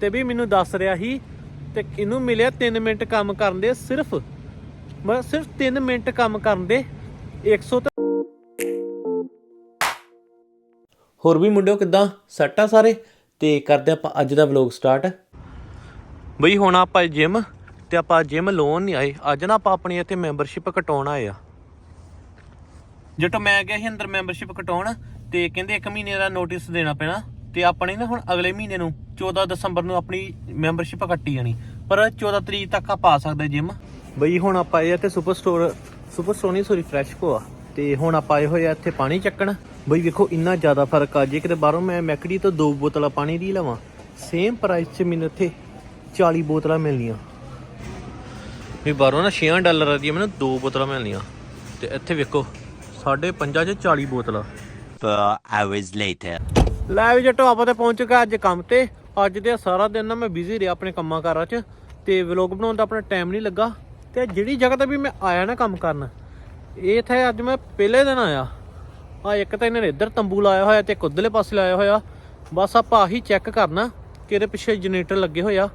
ਤੇ ਵੀ ਮੈਨੂੰ ਦੱਸ ਰਿਹਾ ਸੀ ਤੇ ਇਹਨੂੰ ਮਿਲਿਆ 3 ਮਿੰਟ ਕੰਮ ਕਰਨ ਦੇ ਸਿਰਫ। ਮੈਂ ਸਿਰਫ 3 ਮਿੰਟ ਕੰਮ ਕਰਨ ਦੇ 100 ਤੇ ਹੋਰ ਵੀ ਮੁੰਡਿਓ ਕਿਦਾਂ? ਸੱਟ ਸਾਰੇ? ਤੇ ਕਰਦੇ ਆਪਾਂ ਅੱਜ ਦਾ ਵਲੌਗ ਸਟਾਰਟ ਬਈ ਹੁਣ ਆਪਾਂ ਜਿਮ ਤੇ ਆਪਾਂ ਜਿਮ ਲੋਨ ਨਹੀਂ ਆਏ। ਅੱਜ ਨਾ ਆਪਾਂ ਆਪਣੀ ਇੱਥੇ ਮੈਂਬਰਸ਼ਿਪ ਕਟਾਉਣ ਆਏ ਆ। ਜਟੋ ਮੈਂ ਗਿਆ ਸੀ ਅੰਦਰ ਮੈਂਬਰਸ਼ਿਪ ਕਟਾਉਣ ਤੇ ਕਹਿੰਦੇ 1 ਮਹੀਨੇ ਦਾ ਨੋਟਿਸ ਦੇਣਾ ਪੈਣਾ ਤੇ ਆਪਣੇ ਨਾ ਹੁਣ ਅਗਲੇ ਮਹੀਨੇ ਨੂੰ 14 ਦਸੰਬਰ ਨੂੰ ਆਪਣੀ ਮੈਂਬਰਸ਼ਿਪ ਕੱਟੀ ਜਾਣੀ। ਪਰ 14 ਤਰੀਕ ਤੱਕ ਆਪਾਂ ਆ ਸਕਦੇ ਜਿਮ ਬਈ ਹੁਣ ਆਪਾਂ ਆਏ ਆ ਤੇ ਸੁਪਰ ਸਟੋਰ ਸੁਪਰ ਨਹੀਂ ਸੋਰੀ ਫਰੈਸ਼ ਕੋ ਆ। ਤੇ ਹੁਣ ਆਪਾਂ ਆਏ ਹੋਏ ਆ ਇੱਥੇ ਪਾਣੀ ਚੱਕਣ। ਬਈ ਵੇਖੋ ਇੰਨਾ ਜ਼ਿਆਦਾ ਫ਼ਰਕ ਆ। ਜੇ ਕਿਤੇ ਬਾਹਰੋਂ ਮੈਂ ਮੈਕਡੀ ਤੋਂ ਦੋ ਬੋਤਲਾਂ ਪਾਣੀ ਦੀ ਲਵਾਂ ਸੇਮ ਪ੍ਰਾਈਸ 'ਚ ਮੈਨੂੰ ਇੱਥੇ 40 ਬੋਤਲਾਂ ਮਿਲਣੀਆਂ। ਵੀ ਬਾਹਰੋਂ ਨਾ 6 ਡਾਲਰ ਦੀ ਮੈਨੂੰ ਦੋ ਬੋਤਲਾਂ ਮਿਲਣੀਆਂ। ਤੇ ਇੱਥੇ ਵੇਖੋ ਸਾਢੇ ਪੰਜਾਂ 'ਚ 40 ਬੋਤਲਾਂ। Four hours later. ਲੈ ਵੀ ਜੱਟੋ ਆਪਾਂ ਤੇ ਪਹੁੰਚ ਗਏ ਅੱਜ ਕੰਮ ਤੇ। ਅੱਜ ਦੇ ਸਾਰਾ ਦਿਨ ਨਾ ਮੈਂ ਬਿਜ਼ੀ ਰਿਹਾ ਆਪਣੇ ਕੰਮਾਂ ਕਾਰਾਂ 'ਚ ਤੇ ਵਲੌਗ ਬਣਾਉਣ ਦਾ ਆਪਣਾ ਟਾਈਮ ਨਹੀਂ ਲੱਗਾ ਤੇ ਜਿਹੜੀ ਜਗ੍ਹਾ ਤੇ ਵੀ ਮੈਂ ਆਇਆ ਨਾ ਕੰਮ ਕਰਨ, ਇਹ ਇੱਥੇ ਅੱਜ ਮੈਂ ਪਹਿਲੇ ਦਿਨ ਆਇਆ। ਆ ਇੱਕ ਤਾਂ ਇਹਨਾਂ ਨੇ ਇੱਧਰ ਤੰਬੂ ਲਾਇਆ ਹੋਇਆ ਤੇ ਇੱਕ ਉਧਰਲੇ ਪਾਸੇ ਲਾਇਆ ਹੋਇਆ। ਬਸ ਆਪਾਂ ਆਹੀ ਚੈੱਕ ਕਰਨਾ ਕਿ ਇਹਦੇ ਪਿੱਛੇ ਜਨਰੇਟਰ ਲੱਗੇ ਹੋਇਆ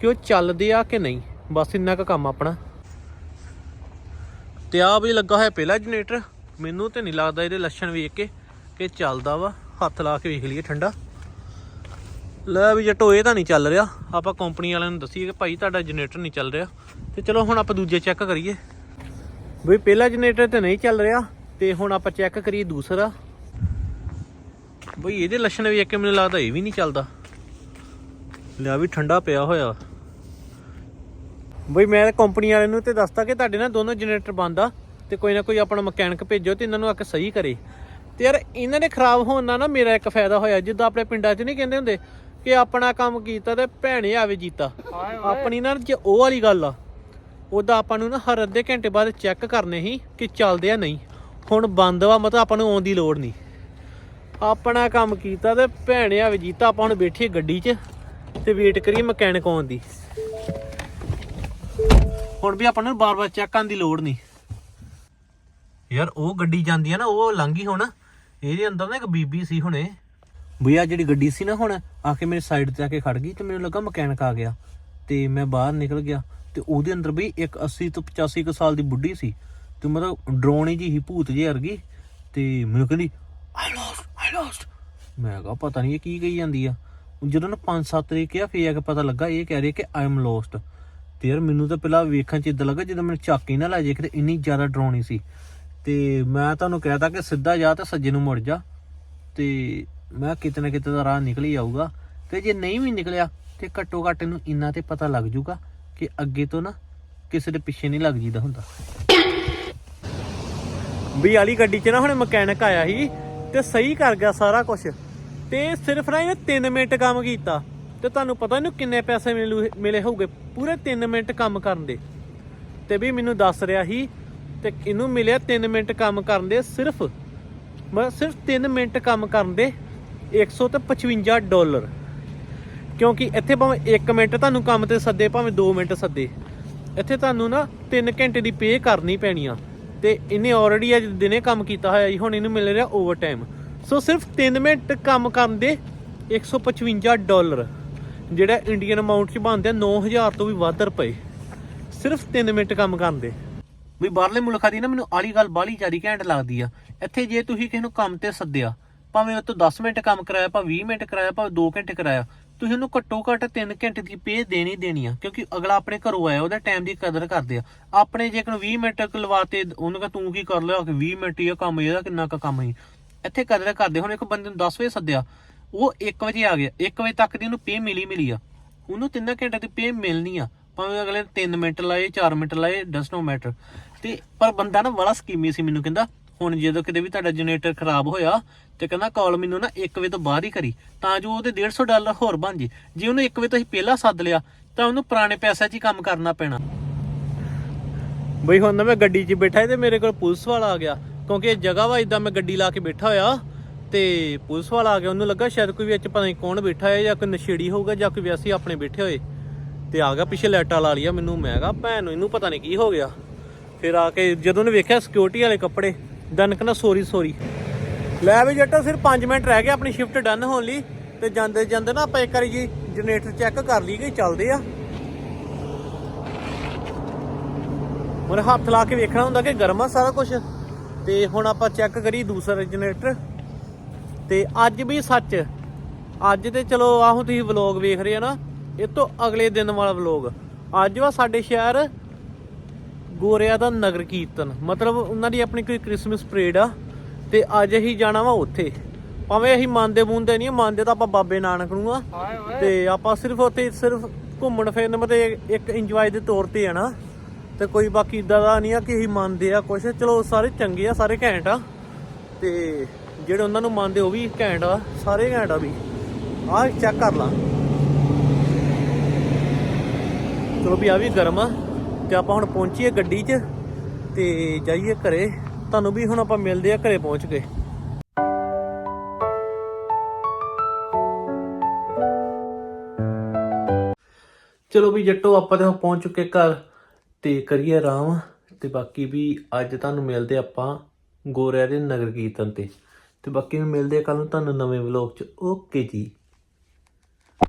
ਕਿ ਉਹ ਚੱਲਦੇ ਆ ਕਿ ਨਹੀਂ। ਬਸ ਇੰਨਾ ਕੁ ਕੰਮ ਆਪਣਾ। ਤੇ ਆ ਵੀ ਲੱਗਾ ਹੋਇਆ ਪਹਿਲਾ ਜਨਰੇਟਰ ਮੈਨੂੰ ਤੇ ਨਹੀਂ ਲੱਗਦਾ ਇਹਦੇ ਲੱਛਣ ਵੇਖ ਕੇ ਕਿ ਚੱਲਦਾ ਵਾ। ਹੱਥ ਲਾ ਕੇ ਵੇਖ ਲਈਏ ਠੰਡਾ। ਲੈ ਵੀ ਜੱਟੋ ਇਹ ਤਾਂ ਨਹੀਂ ਚੱਲ ਰਿਹਾ, ਆਪਾਂ ਕੰਪਨੀ ਵਾਲਿਆਂ ਨੂੰ ਦੱਸੀਏ ਕਿ ਭਾਈ ਤੁਹਾਡਾ ਜਨਰੇਟਰ ਨਹੀਂ ਚੱਲ ਰਿਹਾ। ਤੇ ਚਲੋ ਹੁਣ ਆਪਾਂ ਦੂਜੇ ਚੈੱਕ ਕਰੀਏ। ਬਈ ਪਹਿਲਾ ਜਨਰੇਟਰ ਤੇ ਨਹੀਂ ਚੱਲ ਰਿਹਾ, ਤੇ ਹੁਣ ਆਪਾਂ ਚੈੱਕ ਕਰੀਏ ਦੂਸਰਾ। ਬਈ ਇਹਦੇ ਲੱਛਣ ਵੇਖ ਕੇ ਮੈਨੂੰ ਲੱਗਦਾ ਇਹ ਵੀ ਨਹੀਂ ਚੱਲਦਾ। ਲਿਆ ਵੀ ਠੰਡਾ ਪਿਆ ਹੋਇਆ। ਬਈ ਮੈਂ ਕੰਪਨੀ ਵਾਲੇ ਨੂੰ ਤੇ ਦੱਸਤਾ ਕਿ ਤੁਹਾਡੇ ਨਾਲ ਦੋਨੋਂ ਜਨਰੇਟਰ ਬੰਦ ਆ, ਤੇ ਕੋਈ ਨਾ ਕੋਈ ਆਪਣਾ ਮਕੈਨਿਕ ਭੇਜੋ ਤੇ ਇਹਨਾਂ ਨੂੰ ਆ ਕੇ ਸਹੀ ਕਰੇ। ਤੇ ਯਾਰ ਇਹਨਾਂ ਦੇ ਖਰਾਬ ਹੋਣ ਨਾਲ ਨਾ ਮੇਰਾ ਇੱਕ ਫਾਇਦਾ ਹੋਇਆ, ਜਿੱਦਾਂ ਆਪਣੇ ਪਿੰਡਾਂ 'ਚ ਨਹੀਂ ਕਹਿੰਦੇ ਹੁੰਦੇ ਕਿ ਆਪਣਾ ਕੰਮ ਕੀਤਾ ਤੇ ਭੈਣੇ ਆਵੇ ਜੀਤਾ। ਆਪਣੀ ਨਾ ਜੇ ਉਹ ਵਾਲੀ ਗੱਲ ਆ ਉਹਦਾ ਆਪਾਂ ਨੂੰ ਨਾ ਹਰ ਅੱਧੇ ਘੰਟੇ ਬਾਅਦ ਚੈੱਕ ਕਰਨੇ ਸੀ ਕਿ ਚੱਲਦੇ ਆ ਨਹੀਂ। ਹੁਣ ਬੰਦ ਵਾ ਮਤਲਬ ਆਪਾਂ ਨੂੰ ਆਉਣ ਦੀ ਲੋੜ ਨਹੀਂ। ਆਪਣਾ ਕੰਮ ਕੀਤਾ ਤੇ ਭੈਣੇ ਆਵੇ ਜੀਤਾ ਆਪਾਂ ਹੁਣ ਬੈਠੇ ਗੱਡੀ 'ਚ ਤੇ ਵੇਟ ਕਰੀਏ ਮਕੈਨਿਕ ਆਉਣ ਦੀ। ਹੁਣ ਵੀ ਆਪਾਂ ਨੂੰ ਬਾਰ-ਬਾਰ ਚੈੱਕ ਕਰਨ ਦੀ ਲੋੜ ਨਹੀਂ। ਯਾਰ ਉਹ ਗੱਡੀ ਜਾਂਦੀ ਆ ਨਾ ਉਹ ਲੰਘੀ ਹੁਣ। ਇਹਦੇ ਅੰਦਰ ਨਾ ਇੱਕ ਬੀਬੀ ਸੀ ਹੁਣੇ। ਭਈਆ ਜਿਹੜੀ ਗੱਡੀ ਸੀ ਨਾ ਹੁਣ, ਆ ਕੇ ਮੇਰੇ ਸਾਈਡ ਤੇ ਆ ਕੇ ਖੜ ਗਈ ਤੇ ਮੈਨੂੰ ਲੱਗਾ ਮਕੈਨਿਕ ਆ ਗਿਆ। ਤੇ ਮੈਂ ਬਾਹਰ ਨਿਕਲ ਗਿਆ ਤੇ ਉਹਦੇ ਅੰਦਰ ਬਈ ਇੱਕ 80 ਤੋਂ 85 ਕੁ ਸਾਲ ਦੀ ਬੁੱਢੀ ਸੀ ਤੇ ਮਤਲਬ ਡਰਾਉਣੀ ਜੀ ਹੀ ਭੂਤ ਜਿਹੀ ਵਰਗੀ। ਤੇ ਮੈਨੂੰ ਕਹਿੰਦੀ ਆਈ ਲੋਸਟ ਆਈ ਲੋਸਟ ਮੈਂ ਕਿਹਾ, ਪਤਾ ਨਹੀਂ ਇਹ ਕੀ ਕਹੀ ਜਾਂਦੀ ਆ? ਜਦੋਂ ਨਾ 5-7 ਤਰੀਕ ਕਿਹਾ, ਫੇਰ ਆ ਕੇ ਪਤਾ ਲੱਗਾ, ਇਹ ਕਹਿ ਰਹੀ ਕਿ ਆਈ ਐਮ ਲੋਸਟ ਤੇ ਯਾਰ ਮੈਨੂੰ ਤਾਂ ਪਹਿਲਾਂ ਵੇਖਣ ਚ ਇਦਾਂ ਲੱਗਾ ਜਦੋਂ ਮੈਨੂੰ ਚੱਕ ਨਾ ਲੈ ਜੇ ਕਿਤੇ ਇੰਨੀ ਜ਼ਿਆਦਾ ਡਰਾਉਣੀ ਸੀ। ਤੇ ਮੈਂ ਤੁਹਾਨੂੰ ਕਹਿਤਾ ਕਿ ਸਿੱਧਾ ਜਾ ਤੇ ਸੱਜੇ ਨੂੰ ਮੁੜ ਜਾ। ਤੇ ਮੈਂ ਕਿਤੇ ਨਾ ਕਿਤੇ ਦਾ ਰਾਹ ਨਿਕਲ ਹੀ ਆਊਗਾ। ਤੇ ਜੇ ਨਹੀਂ ਵੀ ਨਿਕਲਿਆ, ਤੇ ਘੱਟੋ ਘੱਟ ਇਹਨੂੰ ਇੰਨਾ ਤੇ ਪਤਾ ਲੱਗ ਜੂਗਾ ਕਿ ਅੱਗੇ ਤੋਂ ਨਾ ਕਿਸੇ ਦੇ ਪਿੱਛੇ ਨਹੀਂ ਲੱਗ ਜੀਦਾ ਹੁੰਦਾ। ਵੀ ਵਾਲੀ ਗੱਡੀ 'ਚ ਨਾ ਹੁਣ ਮਕੈਨਿਕ ਆਇਆ ਸੀ ਤੇ ਸਹੀ ਕਰ ਗਿਆ ਸਾਰਾ ਕੁਝ ਤੇ ਸਿਰਫ ਨਾ ਇਹਨੇ 3 ਮਿੰਟ ਕੰਮ ਕੀਤਾ। ਤੇ ਤੁਹਾਨੂੰ ਪਤਾ ਇਹਨੂੰ ਕਿੰਨੇ ਪੈਸੇ ਮਿਲੂ ਮਿਲੇ ਹੋਊਗੇ? ਪੂਰੇ 3 ਮਿੰਟ ਕੰਮ ਕਰਨ ਦੇ। ਤੇ ਵੀ ਮੈਨੂੰ ਦੱਸ ਰਿਹਾ ਸੀ, ਤੇ ਇਹਨੂੰ ਮਿਲਿਆ 3 ਮਿੰਟ ਕੰਮ ਕਰਨ ਦੇ ਸਿਰਫ। ਮੈਂ ਸਿਰਫ 3 ਮਿੰਟ ਕੰਮ ਕਰਨ ਦੇ। 155 ਡਾਲਰ। ਕਿਉਂਕਿ ਇੱਥੇ ਭਾਵੇਂ 1 ਮਿੰਟ ਤੁਹਾਨੂੰ ਕੰਮ ਤੇ ਸੱਦੇ, ਭਾਵੇਂ 2 ਮਿੰਟ ਸੱਦੇ। ਇੱਥੇ ਤੁਹਾਨੂੰ ਨਾ 3 ਘੰਟੇ ਦੀ ਪੇ ਕਰਨੀ ਪੈਣੀ ਆ। ਤੇ ਇਹਨੇ ਆਲਰੇਡੀ ਅੱਜ ਦਿਨੇ ਕੰਮ ਕੀਤਾ ਹੋਇਆ ਜੀ, ਹੁਣ ਇਹਨੂੰ ਮਿਲ ਰਿਹਾ ਓਵਰ ਟਾਈਮ ਸੋ ਸਿਰਫ 3 ਮਿੰਟ ਕੰਮ ਕਰਨ ਦੇ 155 ਡਾਲਰ, ਜਿਹੜਾ ਇੰਡੀਅਨ ਅਮਾਉਂਟ 'ਚ ਬਣਦੇ ਆ 9000 ਤੋਂ ਵੀ ਵੱਧ ਰੁਪਏ। ਸਿਰਫ 3 ਮਿੰਟ ਕੰਮ ਕਰਨ ਦੇ। ਵੀ ਬਾਹਰਲੇ ਮੁਲਕਾਂ ਦੀ ਨਾ ਮੈਨੂੰ ਆਲੀ ਗੱਲ ਬਾਲੀ ਚਾਰੀ ਘੈਂਟ ਲੱਗਦੀ ਆ। ਇੱਥੇ ਜੇ ਤੁਸੀਂ ਕਿਸੇ ਨੂੰ ਕੰਮ ਤੇ ਸੱਦਿਆ ਭਾਵੇਂ ਉਹ ਤੋਂ 10 ਮਿੰਟ ਕੰਮ ਕਰਾਇਆ, ਭਾਵੇਂ 20 ਮਿੰਟ ਕਰਾਇਆ, ਭਾਵੇਂ 2 ਘੰਟੇ ਕਰਾਇਆ, ਤੁਸੀਂ ਉਹਨੂੰ ਘੱਟੋ ਘੱਟ 3 ਘੰਟੇ ਦੀ ਪੇ ਦੇਣੀ ਦੇਣੀ ਆ, ਕਿਉਂਕਿ ਅਗਲਾ ਆਪਣੇ ਘਰੋਂ ਆਇਆ, ਉਹਦਾ ਟਾਈਮ ਦੀ ਕਦਰ ਕਰਦੇ ਆ। ਆਪਣੇ ਜੇ ਕੋਈ 20 ਮਿੰਟ ਲਵਾਤੇ ਉਹਨੂੰ ਕਹ ਤੂੰ ਕੀ ਕਰ ਲਿਆ, ਕਿ 20 ਮਿੰਟ ਹੀ ਕੰਮ ਇਹਦਾ, ਕਿੰਨਾ ਕੁ ਕੰਮ ਹੀ। ਇੱਥੇ ਕਦਰ ਕਰਦੇ ਹੁਣ ਇੱਕ ਬੰਦੇ ਨੂੰ 10 ਵਜੇ ਸੱਦਿਆ, ਉਹ 1 ਵਜੇ ਆ ਗਿਆ 1 ਵਜੇ ਤੱਕ ਦੀ ਉਹਨੂੰ ਪੇ ਮਿਲੀ ਮਿਲੀ ਆ। ਉਹਨੂੰ 3 ਘੰਟੇ ਦੀ ਪੇ ਮਿਲਣੀ ਆ। ਭਾਵੇਂ ਅਗਲੇ 3 ਮਿੰਟ ਲਾਏ 4 ਮਿੰਟ ਲਾਏ ਡਸ ਨੋ ਮੈਟਰ ਤੇ ਪਰ ਬੰਦਾ ਨਾ ਬੜਾ ਸਕੀਮੀ ਸੀ, ਮੈਨੂੰ ਕਹਿੰਦਾ। ਹੁਣ ਜਦੋਂ ਕਿਤੇ ਵੀ ਤੁਹਾਡਾ ਜਨਰੇਟਰ ਖਰਾਬ ਹੋਇਆ ਤੇ ਕਹਿੰਦਾ ਕਾਲ ਮੈਨੂੰ ਨਾ 1 ਵਜੇ ਤੋਂ ਬਾਅਦ ਹੀ ਕਰੀ, ਤਾਂ ਜੋ ਉਹਦੇ 150 ਡਾਲਰ ਹੋਰ ਬਣ ਜੇ। ਜੇ ਉਹਨੂੰ 1 ਵਜੇ ਤੋਂ ਹੀ ਪਹਿਲਾਂ ਸੱਦ ਲਿਆ, ਤਾਂ ਉਹਨੂੰ ਪੁਰਾਣੇ ਪੈਸਿਆਂ 'ਚ ਹੀ ਕੰਮ ਕਰਨਾ ਪੈਣਾ। ਬਈ ਹੁਣ ਮੈਂ ਗੱਡੀ 'ਚ ਬੈਠਾ ਤੇ ਮੇਰੇ ਕੋਲ ਪੁਲਿਸ ਵਾਲਾ ਆ ਗਿਆ, ਕਿਉਂਕਿ ਇਹ ਜਗ੍ਹਾ ਵਾ ਇਦਾਂ ਮੈਂ ਗੱਡੀ ਲਾ ਕੇ ਬੈਠਾ ਹੋਇਆ, ਤੇ ਪੁਲਿਸ ਵਾਲਾ ਆ ਗਿਆ। ਉਹਨੂੰ ਲੱਗਾ ਸ਼ਾਇਦ ਕੋਈ ਵਿੱਚ ਪਤਾ ਨਹੀਂ ਕੌਣ ਬੈਠਾ ਹੈ ਜਾਂ ਕੋਈ ਨਸ਼ੇੜੀ ਹੋਊਗਾ ਜਾਂ ਕੋਈ ਵੈਸੇ ਆਪਣੇ ਬੈਠੇ ਹੋਏ। ਤੇ ਆ ਗਿਆ, ਪਿੱਛੇ ਲੈਟਾ ਲਾ ਲਿਆ ਮੈਨੂੰ। ਮੈਂ ਕਿਹਾ, ਭੈਣ ਨੂੰ ਇਹਨੂੰ ਪਤਾ ਨਹੀਂ ਕੀ ਹੋ ਗਿਆ। ਫਿਰ ਆ ਕੇ ਜਦੋਂ ਉਹਨੇ ਵੇਖਿਆ ਸਿਕਿਉਰਿਟੀ ਵਾਲੇ ਕੱਪੜੇ ਦਨਕ ਨਾ ਸੋਰੀ ਸੋਰੀ ਲੈ ਵੀ ਜੱਟੋ ਸਿਰ 5 ਮਿੰਟ ਰਹਿ ਗਏ, ਆਪਣੀ ਸ਼ਿਫਟ ਡਨ ਹੋਣ ਲਈ। ਤੇ ਜਾਂਦੇ ਜਾਂਦੇ ਨਾ, ਆਪਾਂ ਇੱਕ ਵਾਰੀ ਜੀ ਜਨਰੇਟਰ ਚੈੱਕ ਕਰ ਲਈਏ ਚੱਲਦੇ ਆ। ਮੋਰੇ ਹੱਥ ਲਾ ਕੇ ਵੇਖਣਾ ਹੁੰਦਾ ਕਿ ਗਰਮ ਆ ਸਾਰਾ ਕੁਝ ਤੇ ਹੁਣ ਆਪਾਂ ਚੈੱਕ ਕਰੀ ਦੂਸਰਾ ਜਨਰੇਟਰ ਤੇ ਅੱਜ ਵੀ ਸੱਚ, ਅੱਜ ਤੇ ਚਲੋ ਆਹੋ ਤੁਸੀਂ ਵਲੌਗ ਵੇਖ ਰਹੇ ਆ ਨਾ, ਇਹ ਤੋਂ ਅਗਲੇ ਦਿਨ ਵਾਲਾ ਵਲੌਗ ਅੱਜ ਵਾ ਸਾਡੇ ਸ਼ਹਿਰ ਗੋਰਿਆਂ ਦਾ ਨਗਰ ਕੀਰਤਨ। ਮਤਲਬ ਉਹਨਾਂ ਦੀ ਆਪਣੀ ਕੋਈ ਕ੍ਰਿਸਮਸ ਪਰੇਡ ਆ ਤੇ ਅੱਜ ਅਸੀਂ ਜਾਣਾ ਵਾ ਉੱਥੇ। ਭਾਵੇਂ ਅਸੀਂ ਮੰਨਦੇ ਮੁੰਦੇ ਨਹੀਂ ਮੰਨਦੇ ਤਾਂ ਆਪਾਂ ਬਾਬੇ ਨਾਨਕ ਨੂੰ ਆ। ਤੇ ਆਪਾਂ ਸਿਰਫ ਉੱਥੇ ਸਿਰਫ ਘੁੰਮਣ ਫਿਰਨ ਮਤੇ ਇੱਕ ਇੰਜੋਏ ਦੇ ਤੌਰ ਤੇ ਆ ਨਾ। ਤੇ ਕੋਈ ਬਾਕੀ ਇਦਾਂ ਦਾ ਨਹੀਂ ਆ ਕਿ ਅਸੀਂ ਮੰਨਦੇ ਆ ਕੁਛ। ਚਲੋ ਸਾਰੇ ਚੰਗੇ ਆ ਸਾਰੇ ਘੈਂਟ ਆ। ਤੇ ਜਿਹੜੇ ਉਹਨਾਂ ਨੂੰ ਮੰਨਦੇ ਉਹ ਵੀ ਘੈਂਟ ਆ ਸਾਰੇ ਘੈਂਟ ਆ ਵੀ। ਆਹ ਚੈੱਕ ਕਰ ਲਾ। ਚਲੋ ਵੀ ਆ ਵੀ ਗਰਮ ਆ। ਤੇ ਆਪਾਂ ਹੁਣ ਪਹੁੰਚੀਏ ਗੱਡੀ 'ਚ ਤੇ ਜਾਈਏ ਘਰੇ। ਤੁਹਾਨੂੰ ਵੀ ਹੁਣ ਆਪਾਂ ਮਿਲਦੇ ਆ ਘਰੇ ਪਹੁੰਚ ਕੇ। ਚਲੋ ਵੀ ਜੱਟੋ, ਆਪਾਂ ਤੇ ਪਹੁੰਚ ਚੁੱਕੇ ਘਰ ਤੇ ਕਰੀਏ ਆਰਾਮ। ਤੇ ਬਾਕੀ ਵੀ ਅੱਜ ਤੁਹਾਨੂੰ ਮਿਲਦੇ ਆਪਾਂ ਗੋਰਿਆਂ ਦੇ ਨਗਰ ਕੀਰਤਨ ਤੇ। ਤੇ ਬਾਕੀ ਨੂੰ ਮਿਲਦੇ ਕੱਲ ਨੂੰ ਤੁਹਾਨੂੰ ਨਵੇਂ ਵਲੌਗ 'ਚ। ਓਕੇ ਜੀ।